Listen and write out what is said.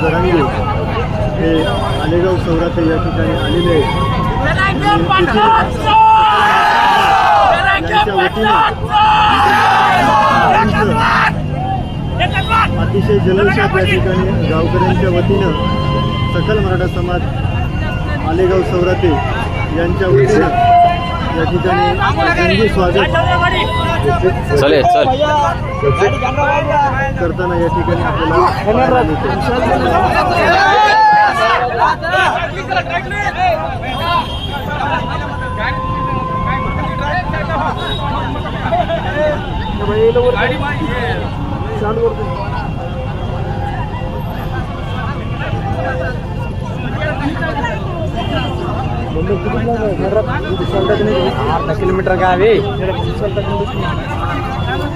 जरांगे हे आलेगाव शहरात या ठिकाणी आलेले वतीनं अतिशय जल्लोषात या ठिकाणी गावकऱ्यांच्या वतीनं सकल मराठा समाज आलेगाव सौराते यांच्या वतीनं या ठिकाणी स्वागत चले चल. करताना या ठिकाणी आपल्याला किलोमीटर गावी